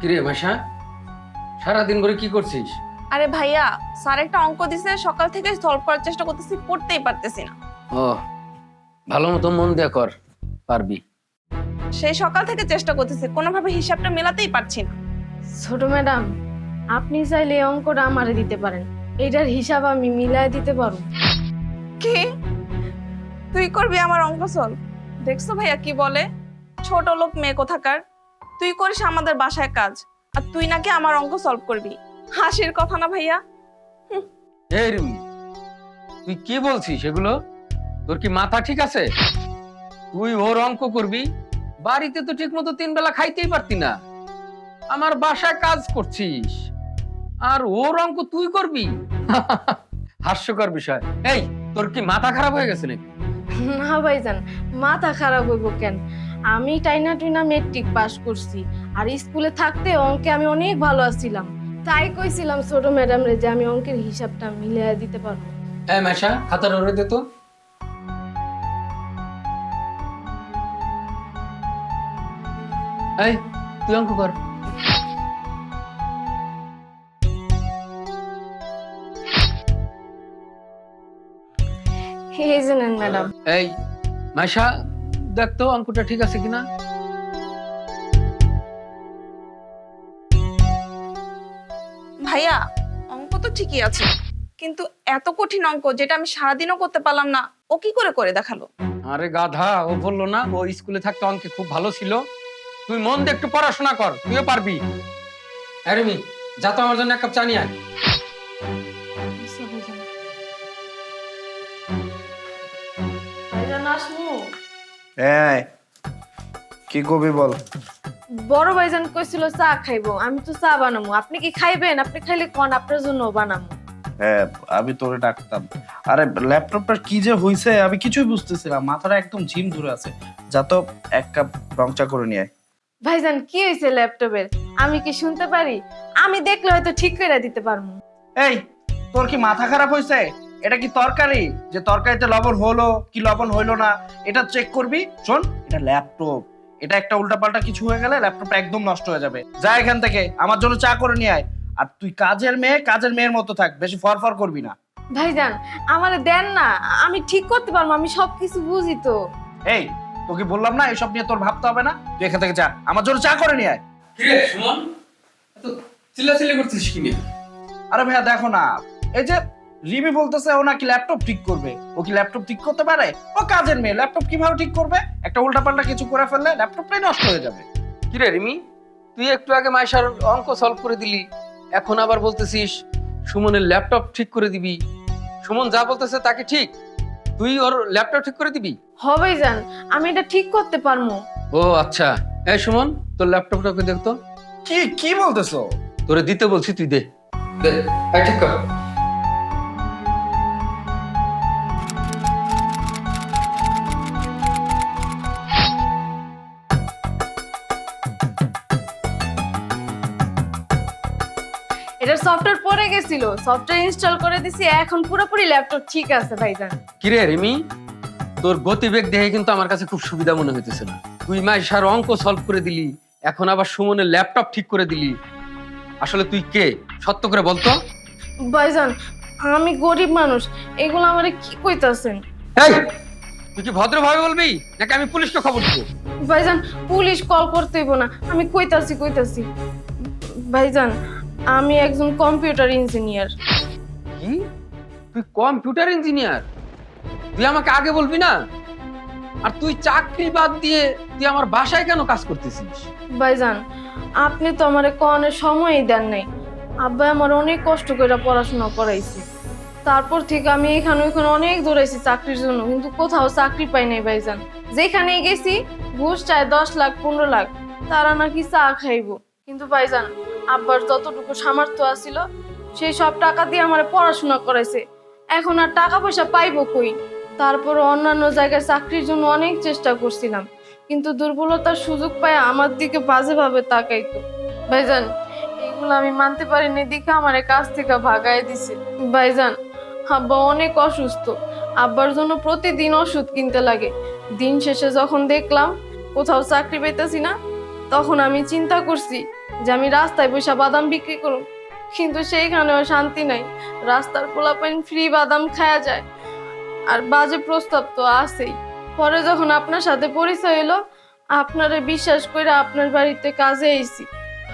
কিরে মাসা সারাদিন করে কি করছিস? আরে ভাইয়া স্যার একটা অঙ্ক দিছে সকাল থেকে সলভ করার চেষ্টা করতেছি পড়তেই পারতেছি না। ও ভালো মতো মন দিয়ে কর পারবি। সেই সকাল থেকে চেষ্টা করতেছি কোনোভাবে হিসাবটা মেলাতেই পারছি না। ছোট ম্যাডাম আপনি চাইলে এই অঙ্কটা আমারে দিতে পারেন। এটার হিসাব আমি মিলায় দিতে পারব। কি? তুই করবি আমার অঙ্ক সলভ দেখছ ভাইয়া কি বলে? ছোট লোক মেয়ে কোথাকার? তুই করিস আমাদের বাসায় কাজ আর তুই নাকি আমার অঙ্ক সলভ করবি। হাসির কথা না ভাইয়া? এই রিমি তুই কি বলছিস এগুলো? তোর কি মাথা ঠিক আছে? তুই ওর অঙ্ক করবি? বাড়িতে তো ঠিক মতো তিন বেলা খাইতেই পারতি না। আমার বাসায় কাজ করছিস আর ওর অঙ্ক তুই করবি? হাস্যকর বিষয়। এই তোর কি মাথা খারাপ হয়ে গেছে নাকি? না ভাইজান মাথা খারাপ হইব কেন? আমি টাইনা টুইনা মেট্রিক পাস করছি। আর স্কুলে থাকতে অঙ্কে আমি অনেক ভালো আছিলাম। তাই কইছিলাম ছোট ম্যাডাম রে যে আমি অঙ্কের হিসাবটা মিলিয়ে দিতে পারব। এই মাসা খাতার ওরে দে তো। এই তুই অঙ্ক কর। এই যে ম্যাডাম এই মাইশা দেখ তো অঙ্কটা ঠিক আছে কিনা? ভাইয়া অঙ্ক তো ঠিকই আছে কিন্তু এত কঠিন অঙ্ক যেটা আমি সারাদিনও করতে পারলাম না ও কি করে করে দেখাল? আরে গাধা ও বলল না ও স্কুলে থাকতে অঙ্কে খুব ভালো ছিল। তুই মন দিয়ে একটু পড়াশোনা কর তুইও পারবি। আরেমি যা তো আমার জন্য এক কাপ চা নিয়ে আয়। আসমু এই কি কবি বল? বড় ভাইজান কইছিল চা খাইবো আমি তো চা বানামু। আপনি কি খাইবেন? আপনি খাইলে কোন? আপনার জন্য বানামু। হ্যাঁ আমি তোরে ডাকতাম। আরে ল্যাপটপটা কি যে হইছে আমি কিছুই বুঝতেছিলাম মাথাটা একদম ঝিম ধরে আছে। যা তো এক কাপ রং চা করে নিয়ে আয়। ভাইজান কি হয়েছে ল্যাপটপের? আমি কি শুনতে পারি? আমি দেখলে হয়তো ঠিক করে দিতে পারব এই তোর কি মাথা খারাপ হয়েছে এটা কি তরকারি? যে তরকারিতে লবণ হলো কি লবণ হইল না এটা চেক করবি। শোন এটা ল্যাপটপ এটা একটা উল্টাপাল্টা কিছু হয়ে গেলে ল্যাপটপটা একদম নষ্ট হয়ে যাবে। যা এখান থেকে আমার জন্য চা করে নিয়ে আয়। আর তুই কাজের মেয়ে কাজের মেয়ের মতো থাক বেশি ফরফর করবি না। ভাই ভাইজান আমারে দেন না। আমি ঠিক করতে পারব আমি সবকিছু বুঝি তো। এই তোকে বললাম না এসব নিয়ে তোর ভাবতে হবে না। তুই এখান থেকে যা আমার জন্য চা করে নিয়ে আয়। কিরে সুমন? এত চিল্লাচিল্লি করছিস কি নিয়ে? আরে ভাইয়া দেখো না। এই যে রিমি বলতেছে ও নাকি ল্যাপটপ ঠিক করবে। ও কি ল্যাপটপ ঠিক করতে পারে? ও কাজের মেয়ে ল্যাপটপ কীভাবে ঠিক করবে? একটা উল্টাপাল্টা কিছু করে ফেললে ল্যাপটপটাই নষ্ট হয়ে যাবে। কি রে রিমি তুই একটু আগে মাইশার অঙ্ক সলভ করে দিলি। এখন আবার বলতেছিস সুমনের ল্যাপটপ ঠিক করে দিবি। সুমন যা বলতেছে তাকে ঠিক। তুই ওর ল্যাপটপ ঠিক করে দিবি? হবে যান আমি এটা ঠিক করতে পারব। ও আচ্ছা। এই সুমন তোর ল্যাপটপটাকে দেখতো কি কি বলতেছো? তোরে দিতে বলছি তুই দে। দে ঠিক কর। সফটওয়্যার পরে গেছিল সফটওয়্যার ইনস্টল করে দিছি এখন পুরোপুরি ল্যাপটপ ঠিক আছে ভাইজান। কিরে রিমি তোর গতিবেগ দেখে কিন্তু আমার কাছে খুব সুবিধা মনে হইতেছে না। তুই মাইশার অঙ্ক সলভ করে দিলি এখন আবার সুমনের ল্যাপটপ ঠিক করে দিলি। আসলে তুই কে? সত্য করে বলতো। ভাইজান আমি গরিব মানুষ এগুলো আমারে কি কইতাছেন? এই তুই কি ভদ্রভাবে বলবি নাকি আমি পুলিশকে খবর দেবো? ভাইজান পুলিশ কল করতে হইব না আমি কইতাছি কইতাছি। ভাইজান আমি একজন কম্পিউটার ইঞ্জিনিয়ার। কি? তুই কম্পিউটার ইঞ্জিনিয়ার? তুই আমাকে আগে বলবি না? আর তুই চাকরি বাদ দিয়ে তুই আমার বাসায় কেন কাজ করতেছিস? ভাইজান আপনি তো আমারে কনের সময়ই দেন নাই। আব্বা আমার অনেক কষ্ট করে পড়াশোনা করাইছে। তারপর থেকে আমি এখানে ওইখানে অনেক দূর দৌড়াইছি চাকরির জন্য কিন্তু কোথাও চাকরি পাই নাই ভাইজান। যেখানে গেছি ঘুষ চায় দশ লাখ পনেরো লাখ তারা নাকি চা খাইবো। কিন্তু ভাইজান আব্বার যতটুকু সামর্থ্য আছিল, সেই সব টাকা দিয়ে আমার পড়াশোনা করাইছে। এখন আর টাকা পয়সা পাইব কই? তারপর অন্যান্য জায়গায় চাকরির জন্য অনেক চেষ্টা করছিলাম, কিন্তু দুর্বলতার সুযোগ পায় আমার দিকে বাজেভাবে তাকাইতো। ভাইজান, এগুলো আমি মানতে পারিনি দেখে আমার কাছ থেকে ভাগায় দিছে। ভাইজান, আব্বা অনেক অসুস্থ, আব্বার জন্য প্রতিদিন ওষুধ কিনতে লাগে। দিন শেষে যখন দেখলাম কোথাও চাকরি পেতেছি না, তখন আমি চিন্তা করছি যে আমি রাস্তায় বসে বাদাম বিক্রি করুম। কিন্তু সেইখানেও শান্তি নাই। রাস্তার পোলাপাইন ফ্রি বাদাম খাওয়া যায়। আর বাজে প্রস্তাব তো আছেই। পরে যখন আপনার সাথে পরিচয় এলো আপনারে বিশ্বাস করে আপনার বাড়িতে কাজে এসেছি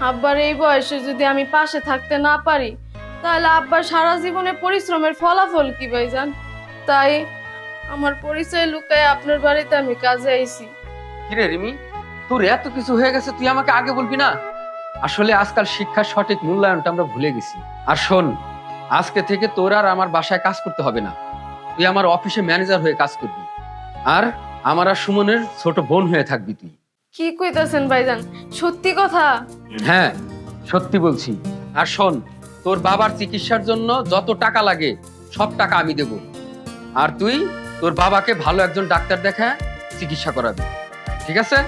আব্বার এই বয়সে যদি আমি পাশে থাকতে না পারি, তাহলে আব্বার সারা জীবনে পরিশ্রমের ফলাফল কি ভাইজান? তাই আমার পরিচয় লুকায় আপনার বাড়িতে আমি কাজে আইছি। কিরে রিমি, তোর এত কিছু হয়ে গেছে, তুই আমাকে আগে বলবি না? আসলে আজকাল শিক্ষার সঠিক মূল্যায়নটা আমরা ভুলে গেছি। আর শোন আজকে থেকে তোর আর আমার বাসায় কাজ করতে হবে না। তুই আমার অফিসে ম্যানেজার হয়ে কাজ করবি। আর আমার আর সুমনের ছোট বোন হয়ে থাকবি তুই। কি কইতাছেন ভাইজান? সত্যি কথা? হ্যাঁ সত্যি বলছি। আর শোন তোর বাবার চিকিৎসার জন্য যত টাকা লাগে সব টাকা আমি দেব। আর তুই তোর বাবাকে ভালো একজন ডাক্তার দেখা চিকিৎসা করাবি। ঠিক আছে?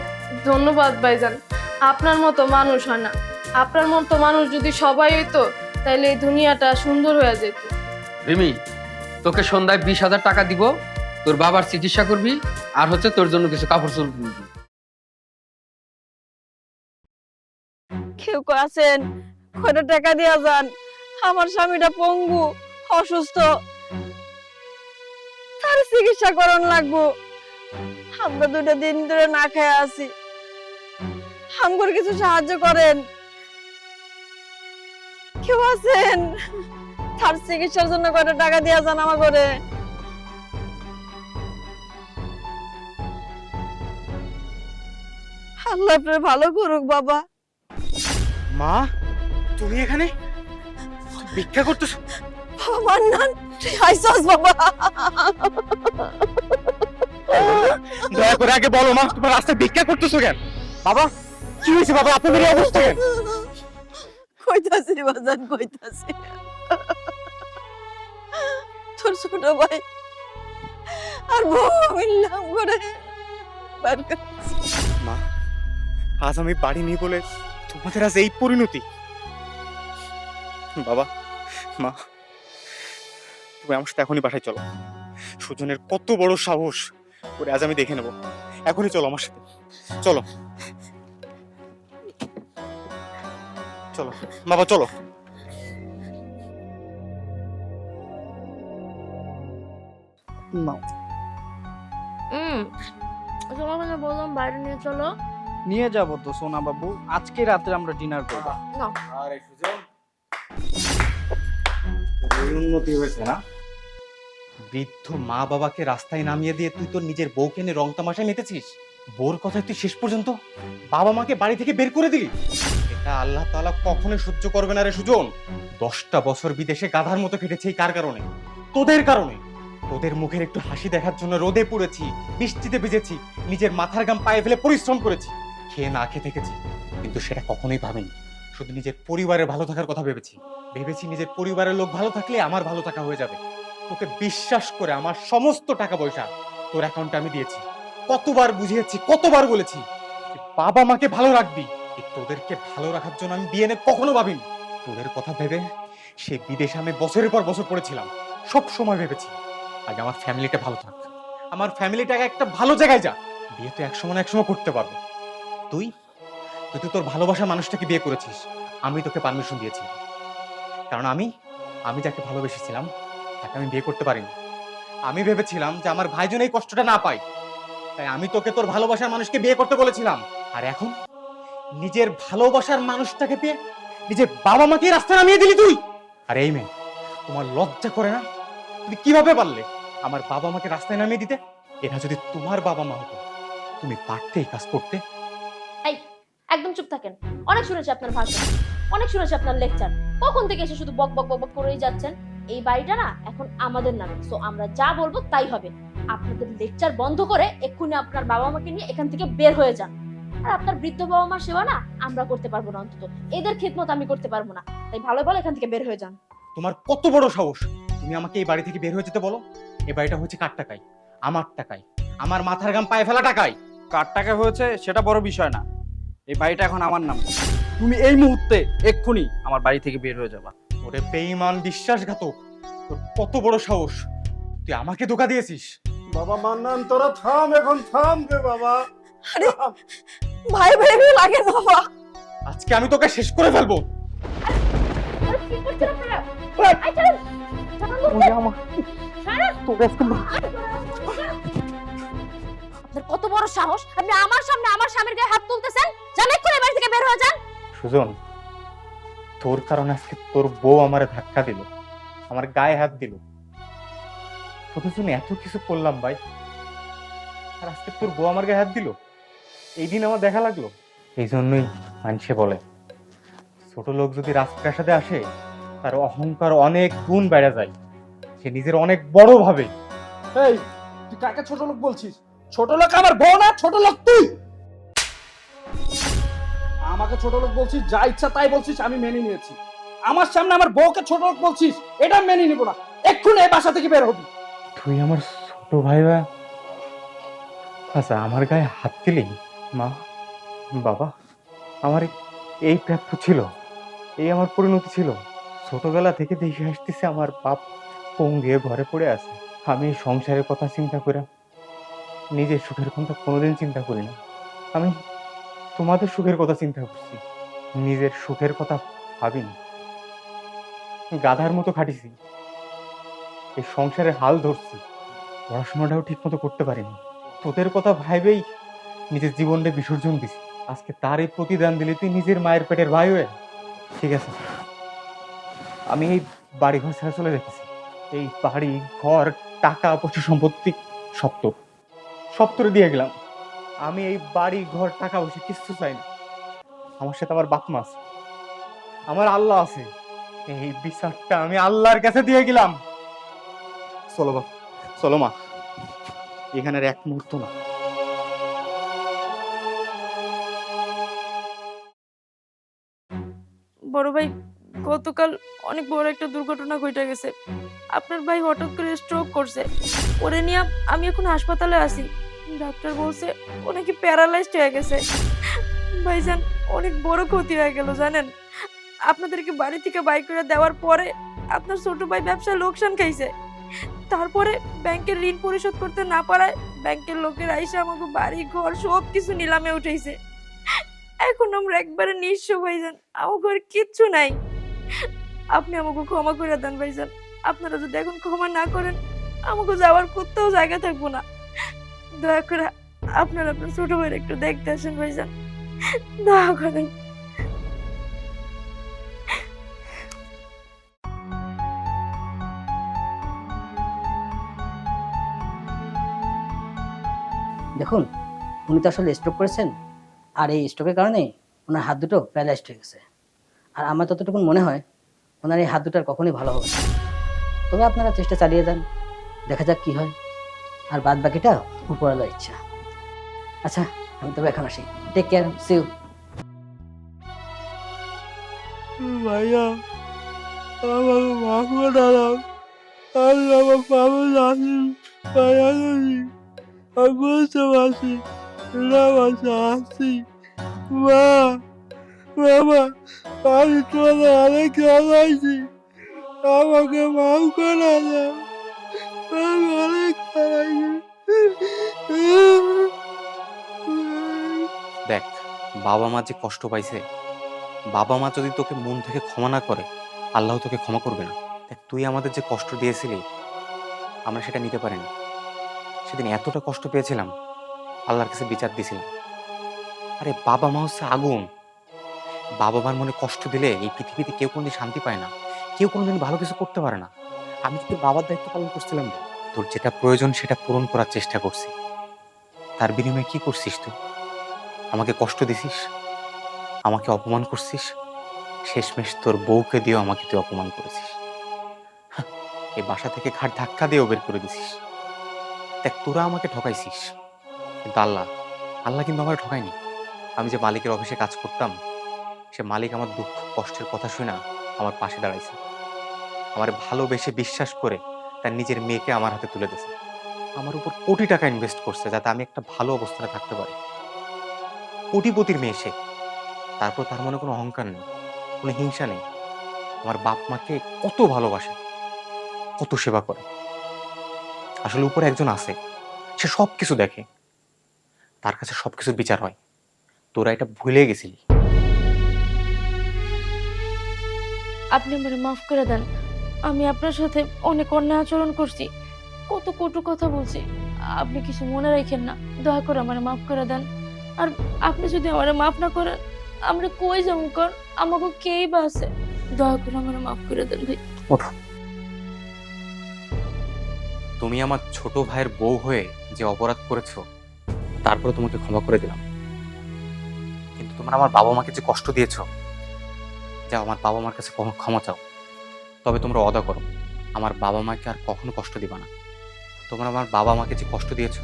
ধন্যবাদ ভাইজান। আপনার মতো মানুষ হয় না। আপনার মতো মানুষ যদি সবাই হইতো তাহলে এই দুনিয়াটা সুন্দর হয়ে যেত। রিমি তোকে সন্ধ্যায় বিশ হাজার টাকা দিব তোর বাবার চিকিৎসা করবি আর হচ্ছে তোর জন্য কিছু কাপড় চোপড় কিনবি। কেউ আছেন? কয়টা টাকা দিয়া যান? আমার স্বামীটা পঙ্গু অসুস্থ। তার চিকিৎসা করণ লাগবো। আমরা দুটা দিন ধরে না খেয়ে আছি। আমগর কিছু সাহায্য করেন। কেউ আছেন? তার চিকিৎসার জন্য কয়টা টাকা দিয়া যান আমার ঘরে। আল্লাহ আপনার ভালো করুক বাবা। মা তুমি এখানে? ভিক্ষা করতেছো? তুই আইসস বাবা। দয়া করে আগে বলো মা তোমার রাস্তায় ভিক্ষা করতেছো কেন? বাবা কি হয়েছে বাবা? আপনাদের এই অবস্থা কেন কইতাছি বাজান কইতাছি। তোর ছোট ভাই আর বউ মিললাম করে। মা আজ আমি বাড়ি নেই বলে তোমাদের আজ এই পরিণতি। বাবা মা তুমি আমার সাথে এখনই বাসায় চলো। সুজনের কত বড় সাহস করে আজ আমি দেখে নেব। এখনই চলো আমার সাথে। চলো। চলো বাবা চলো। হুম বললাম বাইরে নিয়ে চলো। নিয়ে যাব তো সোনা বাবু। আজকে রাতে আমরা ডিনার করব। না। আরে সুজন উন্নতি হয়েছে না? বৃদ্ধ মা বাবাকে রাস্তায় নামিয়ে দিয়ে তুই তোর নিজের বউকে নিয়ে রং তামাশায় মেতেছিস? বোর কথায় তুই শেষ পর্যন্ত বাবা মাকে বাড়ি থেকে বের করে দিলি? এটা আল্লাহ তাআলা কখনোই সহ্য করবে না রে সুজন। দশটা বছর বিদেশে গাধার মতো কেটেছে এই কার কারণে? তোদের কারণে। তোদের মুখের একটু হাসি দেখার জন্য রোদে পড়েছি, বৃষ্টিতে ভিজেছি, নিজের মাথার গাম পায়ে ফেলে পরিশ্রম করেছি, খেয়ে না খেয়ে থেকেছি। কিন্তু সেটা কখনোই ভাবেনি। শুধু নিজের পরিবারের ভালো থাকার কথা ভেবেছি। ভেবেছি নিজের পরিবারের লোক ভালো থাকলে আমার ভালো থাকা হয়ে যাবে। তোকে বিশ্বাস করে আমার সমস্ত টাকা পয়সা তোর অ্যাকাউন্টে আমি দিয়েছি। কতবার বুঝিয়েছি, কতবার বলেছি বাবা মাকে ভালো রাখবি। তোদেরকে ভালো রাখার জন্য আমি বিয়ে কখনো ভাবিনি। তোদের কথা ভেবে সে বিদেশে আমি বছরের পর বছর পড়েছিলাম। সব সময় ভেবেছি, আগে আমার ফ্যামিলিটা ভালো থাক। আমার ফ্যামিলিটাকে একটা ভালো জায়গায় যা। বিয়ে তো একসময় না একসময় করতে পারব। তুই? তুই তো তোর ভালোবাসার মানুষটাকে বিয়ে করেছিস। আমি তোকে পারমিশন দিয়েছি কারণ আমি আমি যাকে ভালোবেসেছিলাম, তাকে আমি বিয়ে করতে পারিনি। আমি ভেবেছিলাম যে আমার ভাইজন এই কষ্টটা না পায়। তাই আমি তোকে তোর ভালোবাসার মানুষকে বিয়ে করতে বলেছিলাম। আর এখন? নিজের ভালোবাসার মানুষটাকে পেয়ে নিজের বাবা মাকে রাস্তায় নামিয়ে দিলি তুই? আর এই মেয়ে, তোমার লজ্জা করে না? তুমি কীভাবে পারলে আমার বাবা মাকে রাস্তায় নামিয়ে দিতে? এটা যদি তোমার বাবা মা হতো, তুমি পারতে এই কাজ করতে? একদম চুপ থাকেন। অনেক শুনেছি আপনার ভাষণ। অনেক শুনেছি আপনার লেকচার। কখন থেকে এসে শুধু বক বক বক বক করেই যাচ্ছেন? এই বাড়িটা না এখন আমাদের নামে। সো আমরা যা বলব তাই হবে। আপনাদের লেকচার বন্ধ করে এক্ষুনি আপনার বাবা মাকে নিয়ে এখান থেকে বের হয়ে যান। আর আপনার বৃদ্ধ বাবা মার সেবা না আমরা করতে পারব না অন্তত। এদের খেদমত আমি করতে পারব না। তাই ভালো ভালো এখান থেকে বের হয়ে যান। তোমার কত বড় সাহস? তুমি আমাকে এই বাড়ি থেকে বের হয়ে যেতে বলো। এই বাড়িটা হচ্ছে কার টাকায়? আমার টাকায়। আমার মাথার গাম পায়ে ফেলা টাকায়। কার টাকা হয়েছে সেটা বড় বিষয় না। এই বাড়িটা এখন আমার নাম। তুমি এই মুহূর্তে এক্ষুনি আমার বাড়ি থেকে বের হয়ে যাবা। ওরে বেঈমান বিশ্বাসঘাতক তোর কত বড় সাহস? তুই আমাকে ধোকা দিয়েছিস। বাবা মান্নান তোরা থাম এখন থাম রে বাবা। আরে ভাই ভাই লাগে না। বাবা আজকে আমি তোকে শেষ করে ফেলব। আপনার কত বড় সাহস? আপনি আমার সামনে আমার স্বামীর গায়ে হাত তুলতেছেন? জান এক্ষুনি বাড়ি থেকে বের হয়ে যান। সুজন তোর কারণে আজকে তোর বউ আমারে ধাক্কা দিল আমার গায়ে হাত দিল। তোদের জন্য এত কিছু করলাম ভাই আর আজকে তোর বউ আমার গায়ে হাত দিল? এই দিন আমার দেখা লাগল। এই জন্যই মানুষে বলে। ছোট লোক যদি রাজপ্রাসাদে আসে তার অহংকার অনেক গুণ বেড়ে যায়। সে নিজের অনেক বড় ভাবে। এই তুই কাকে ছোট লোক বলছিস? ছোট লোক আমার বউ না ছোট লোক তুই? আমাকে ছোট লোক বলছিস যা ইচ্ছা তাই বলছিস আমি মেনে নিয়েছি। আমার সামনে আমার বউকে ছোট লোক বলছিস এটা মেনে নিব না। এক্ষুনি এই বাসা থেকে বের হবি। তুই আমার ছোট ভাই আচ্ছা আমার গায়ে হাত দিলি? মা, বাবা, আমার এই প্রাপ্য ছিল, এই আমার পরিণতি ছিল। ছোটবেলা থেকে দেখে আসতেছে আমার বাপ পঙ্গিয়ে ঘরে পড়ে আছে। আমি সংসারের কথা চিন্তা করে, নিজের সুখের কথা কোনোদিন চিন্তা করি না। আমি তোমাদের সুখের কথা চিন্তা করছি, নিজের সুখের কথা ভাবিনি। গাধার মতো খাটিছি। এই সংসারে হাল ধরছি। পড়াশোনাটাও ঠিক মতো করতে পারিনি। তোদের কথা ভাইবেই নিজের জীবনটা বিসর্জন দিছি। আজকে তার এই প্রতিদান দিলে তুই নিজের মায়ের পেটের ভাই হয়ে ঠিক আছে? আমি এই বাড়ি ঘর ছেড়ে চলে রেখেছি এই বাড়ি, ঘর, টাকা, পয়সা, সম্পত্তি সপ্তর সপ্তরে দিয়ে গেলাম। আমি এই বাড়ি, ঘর, টাকা, পয়সা কিছু চাই না। আমার সাথে আমার বাপ মা আছে। আমার আল্লাহ আছে। এই বিচারটা আমি আল্লাহর কাছে দিয়ে গেলাম। চলো বাপ, চলো মা। এখানের এক মুহূর্ত না। গতকাল অনেক বড় একটা দুর্ঘটনা ঘটে গেছে। আপনার ভাই হঠাৎ করে স্ট্রোক করছে। ওরে নিয়ে, আমি এখন হাসপাতালে আছি। ডাক্তার বলছে, ও নাকি প্যারালাইজড হয়ে গেছে। ভাইজান, অনেক বড় ক্ষতি হয়ে গেল, জানেন? আপনাদেরকে বাড়ি থেকে বাই করে দেওয়ার পরে আপনার ছোট ভাই ব্যবসায় লোকসান খাইছে। তারপরে ব্যাংকের ঋণ পরিশোধ করতে না পারায় ব্যাংকের লোকের আইসা আমাকে বাড়ি, ঘর সব কিছু নিলামে উঠেছে এখন আমরা একবারে নিঃস্ব, ভাইজান। আমার ঘরে কিচ্ছু নাই। আপনি আমাকে ক্ষমা করে দেন ভাইজান। আপনারা যদি এখন ক্ষমা না করেন, আমাকে যাওয়ার কোথাও জায়গা থাকব না। দয়া করে আপনার আপনার ছোট ভাইয়ের একটু দেখতে আসেন ভাইজান। দয়া করেন। দেখুন, উনি তো আসলে স্ট্রোক করেছেন, আর এই স্ট্রোকের কারণে ওনার হাত দুটো প্যারালাইজড হয়ে গেছে। আর আমার ততটুকু মনে হয়, ওনার এই হাত দুটো আর কখনোই ভালো হবে না। তবে আপনারা চেষ্টা চালিয়ে যান, দেখা যাক কি হয়। আর বাদ বাকিটা উপরওয়ালার ইচ্ছা। আচ্ছা আমি তবে এখন আসি। টেক কেয়ার সিউ ভাইয়া আমার মাফ আমি আমার বাবা মা! বাবা, আমি তোমাদের অনেক জ্বালাইছি আমাকে মাফ করে দাও। আমি অনেক দেখ, বাবা মা যে কষ্ট পাইছে, বাবা মা যদি তোকে মন থেকে ক্ষমা না করে, আল্লাহ তোকে ক্ষমা করবে না। দেখ, তুই আমাদের যে কষ্ট দিয়েছিলি, আমরা সেটা নিতে পারিনি। সেদিন এতটা কষ্ট পেয়েছিলাম, আল্লাহর কাছে বিচার দিছিলাম আরে, বাবা মা হচ্ছে আগুন। বাবা মার মনে কষ্ট দিলে এই পৃথিবীতে কেউ কোনোদিন শান্তি পায় না। কেউ কোনোদিন ভালো কিছু করতে পারে না। আমি তো বাবার দায়িত্ব পালন করছিলাম। তোর যেটা প্রয়োজন সেটা পূরণ করার চেষ্টা করছি। তার বিনিময়ে কি করছিস তুই? আমাকে কষ্ট দিছিস? আমাকে অপমান করছিস? শেষমেশ তোর বউকে দিয়েও আমাকে তুই অপমান করেছিস। এই বাসা থেকে ঘাট ধাক্কা দিয়েও বের করে দিছিস। দেখ, তোরা আমাকে ঠকাইছিস। কিন্তু আল্লাহ আল্লাহ কিন্তু আমার ঠকায়নি। আমি যে মালিকের অফিসে কাজ করতাম সে মালিক আমার দুঃখ, কষ্টের কথা শুনে আমার পাশে দাঁড়াইছে। আমার ভালোবেসে বিশ্বাস করে তার নিজের মেয়েকে আমার হাতে তুলে দিয়েছে। আমার উপর কোটি টাকা ইনভেস্ট করছে যাতে আমি একটা ভালো অবস্থানে থাকতে পারি। কোটিপতির মেয়ে সে। তারপর তার মনে কোনো অহংকার নেই, কোনো হিংসা নেই। আমার বাপ মাকে কত ভালোবাসে, কত সেবা করে। আসলে উপরে একজন আছে, সে সব কিছু দেখে। তার কাছে সব কিছু বিচার হয়। তোরা এটা ভুলে গেছিলি। আপনি আমারে মাফ করে দেন। আমি আপনার সাথে অনেক অন্যায় আচরণ করছি। কত কটু কথা বলছি। আপনি কিছু মনে রাখেন না। দয়া করে আমারে মাফ করে দেন। আর আপনি যদি আমারে মাফ না করেন, আমরা কই যাব কারণ আমাকে কেই বা আছে? দয়া করে আমারে মাফ করে দেন ভাই। তুমি আমার ছোট ভাইয়ের বউ হয়ে যে অপরাধ করেছ, তারপরে তোমাকে ক্ষমা করে দিলাম। কিন্তু তোমরা আমার বাবা মাকে যে কষ্ট দিয়েছ যাও, আমার বাবা মার কাছে ক্ষমা- চাও। তবে তোমরা অদা করো, আমার বাবা মাকে আর কখনো কষ্ট দিবা না। তোমরা আমার বাবা মাকে যে কষ্ট দিয়েছ,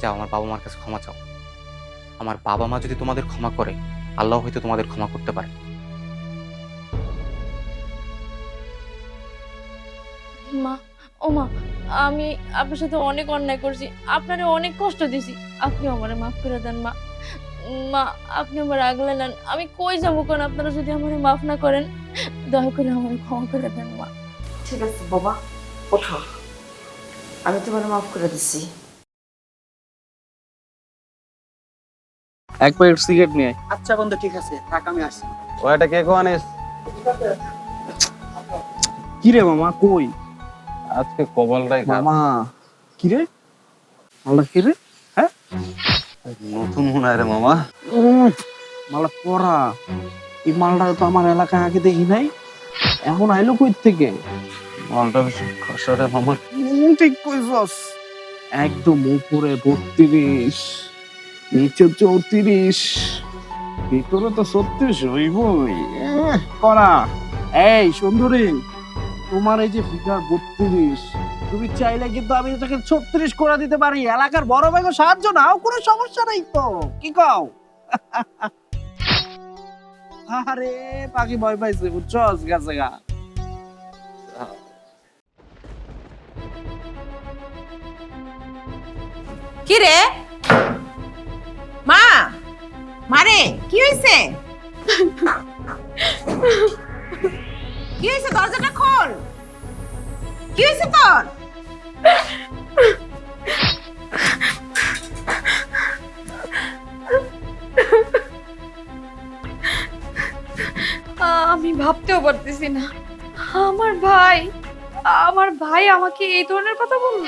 যাও, আমার বাবা মার কাছে ক্ষমা চাও। আমার বাবা মা যদি তোমাদের ক্ষমা করে, আল্লাহ হয়তো তোমাদের ক্ষমা করতে পারে। মা, ও মা, আমি আপনার সাথে অনেক অন্যায় করছি। আপনারে অনেক কষ্ট দিছি আপনি আমারে মাফ করে দেন, মা। মা আপনি আমার আগলে নেন। আমি কই যাব কেন? আপনারা যদি আমারে মাফ না করেন দয়া করে আমার ক্ষমা করে দেন মা। ঠিক আছে বাবা। ওঠো। আমি তোমার মাফ করে দিচ্ছি এক প্যাকেট সিগারেট নিয়ে আচ্ছা বন্ধু ঠিক আছে। থাক আমি আসছি। ওটা কে কোয়ানিস কি রে মামা কই? আজকে কবলটাই মামা কি রে মালটা কি রে হ্যাঁ? নতুন মনে হয় রে মামা। মালটা পড়া। এই মালটা তো আমার এলাকায় আগে দেখি নাই। এখন আইলো কই থেকে? মালটা বেশি খসা রে মামা। ঠিক কইছস। একদম উপরে বত্রিশ নিচে চৌত্রিশ ভিতরে তো ছত্রিশ হইবই করা এই সুন্দরী তোমার এই যে ফিগার বত্রিশ তুমি চাইলে কিন্তু আমি এটাকে ছত্রিশ করে দিতে পারি। এলাকার বড় ভাইকে সাহায্য নাও, কোনো সমস্যা নাই তো। কি কও? আরে, পাখি ভয় পাইছে, বুঝছস? গেছে গা। কি রে? মা? মারে কি হয়েছে কি হয়েছে দরজাটা খোল। কি হয়েছে তোর? আমি ভাবতেও পারতেছি না। আমার ভাই আমার ভাই আমাকে এই ধরনের কথা বলল?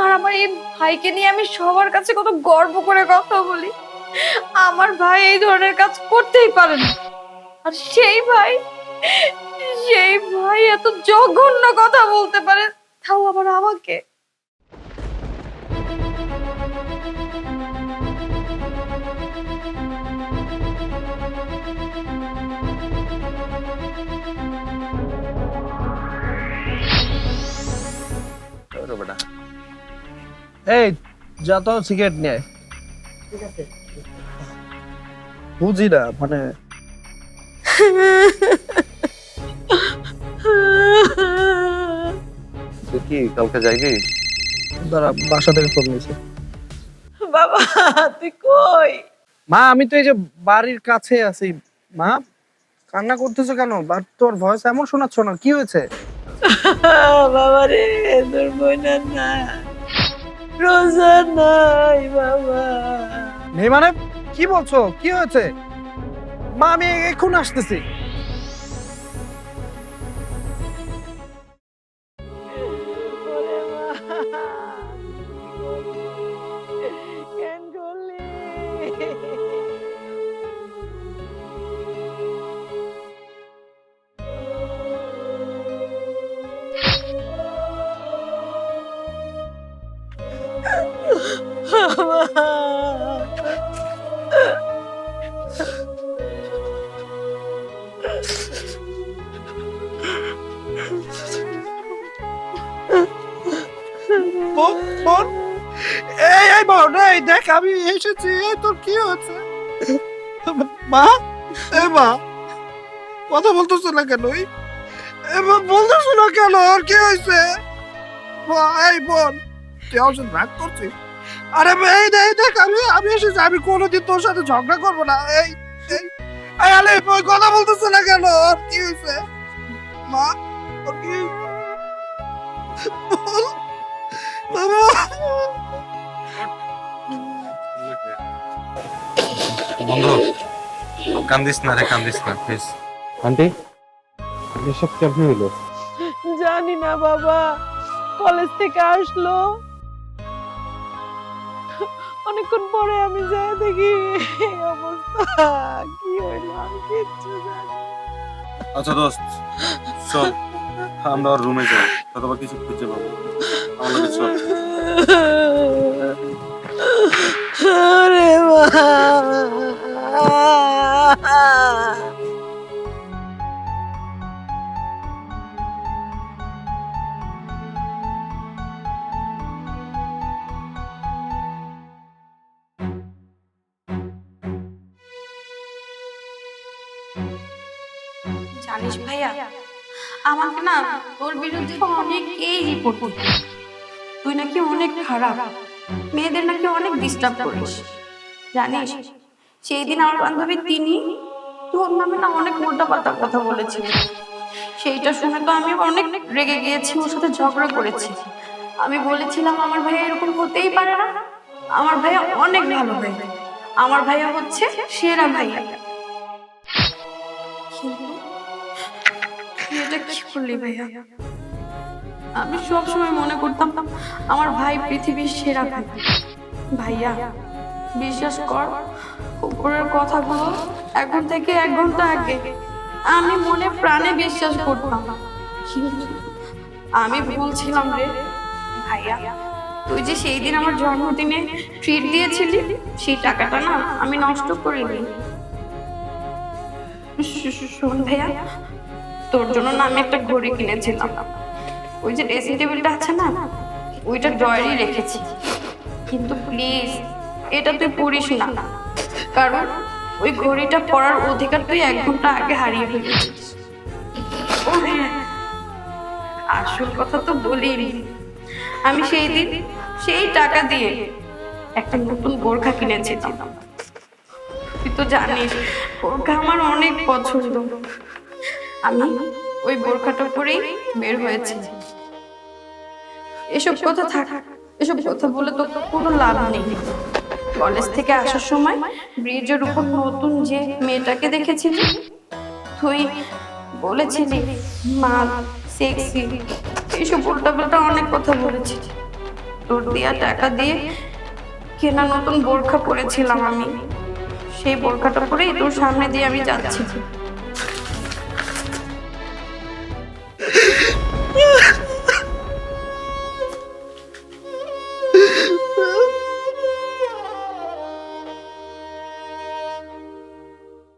আর আমার এই ভাইকে নিয়ে আমি সবার কাছে কত গর্ব করে কথা বলি। আমার ভাই এই ধরনের কাজ করতেই পারে না। আর সেই ভাই সেই ভাই এত জঘন্য কথা বলতে পারে। তাও আবার আমাকে? এই যা তো সিগারেট নিয়ে বুঝি না মানে কি কালকে যাইবি? দাঁড়া বাসা থেকে ফোন নিয়েছে। বাবা তুই কই? মা আমি তো এই যে বাড়ির কাছে আছি। মা কান্না করতেছো কেন? বা তোর ভয়েস এমন শোনাচ্ছ না কি হয়েছে? বাবা রে তোর বোনা না রোজা নাই বাবা। নেই মানে কি বলছো? কি হয়েছে? মা আমি এখন আসতেছি। এই এই বোন, এই দেখ, আমি এসেছি, এই তোর কি হয়েছে মা, এ মা, কথা বলতেছো না কেন? বলতেছো না কেন? আর কি হয়েছে? এই বোন, তুই আমার সাথে রাগ করছিস? আরে এই দেখ দেখ, আমি আমি এসেছি, আমি কোনোদিন তোর সাথে ঝগড়া করব না। এই এই আলে ওই কথা বলতেছো না কেন? আর কি হয়েছে? মা ওর কি বল। বন্ধু কান্দিস না রে কান্দিস না প্লিজ আন্টি এসব কেমন হলো জানি না বাবা কলেজ থেকে আসলো। অনেকক্ষণ পরে আমি যাই দেখি এই অবস্থা কি হইল আমি কিচ্ছু জানি আচ্ছা দোস্ত চল আমরা ওর রুমে যাই অথবা কিছু খুঁজে পাবো। আমাদের চল। জানিস ভাইয়া, আমাকে না তোর বিরুদ্ধে অনেকেই রিপোর্ট করছে। তুই নাকি অনেক খারাপ, মেয়েদের নাকি অনেক ডিস্টার্ব করিস। জানিস? সেই দিন আমার বান্ধবী তিনি তোর নামে না অনেক উল্টাপাল্টা কথা বলেছিল। সেইটা শুনে তো আমি অনেক রেগে গিয়েছি, ওর সাথে ঝগড়া করেছি। আমি বলেছিলাম, আমার ভাইয়া এরকম হতেই পারে না। আমার ভাইয়া অনেক ভালো ভাই। আমার ভাইয়া হচ্ছে সেরা তুই এটা কি করলি ভাইয়া? আমি সব সময় মনে করতাম, আমার ভাই পৃথিবীর সেরা ভাই। ভাইয়া বিশ্বাস কর, উপরের কথাগুলো এখন থেকে এক ঘণ্টা আগে আমি মনে প্রাণে বিশ্বাস করতাম। আমি ভুলছিলাম রে। ভাইয়া, তুই যে সেই দিন আমার জন্মদিনে ট্রিট দিয়েছিলি, সেই টাকাটা না আমি নষ্ট করিনি। শোন ভাইয়া, তোর জন্য না আমি একটা ঘড়ি কিনেছিলাম। ওই যে ড্রেসিং টেবিলটা আছে না, ওইটা ড্রয়ারই রেখেছি। কিন্তু প্লিজ এটা তুই পড়িস না। কারণ ওই ঘড়িটা পড়ার অধিকার তুই এক ঘণ্টা আগে হারিয়ে ফেলেছিস। আসল কথা তো বলিনি। আমি সেই দিন সেই টাকা দিয়ে একটা নতুন বোরখা কিনেছিলাম তুই তো জানিস, বোরখা আমার অনেক পছন্দ। আমি ওই বোরখাটা পরেই বের হয়েছি। এসব কথা থাক, এসব কথা বলে তো কোনো লাভ নেই। কলেজ থেকে আসার সময় ব্রিজের উপর নতুন যে মেয়েটাকে দেখেছিলি, তুই বলেছিলি মাল সেক্সি এসব উল্টাপাল্টা অনেক কথা বলেছিলি। তোর দিয়া টাকা দিয়ে কেনা নতুন বোরখা পরেছিলাম আমি। সেই বোরখাটা পরেই তোর সামনে দিয়ে আমি যাচ্ছি।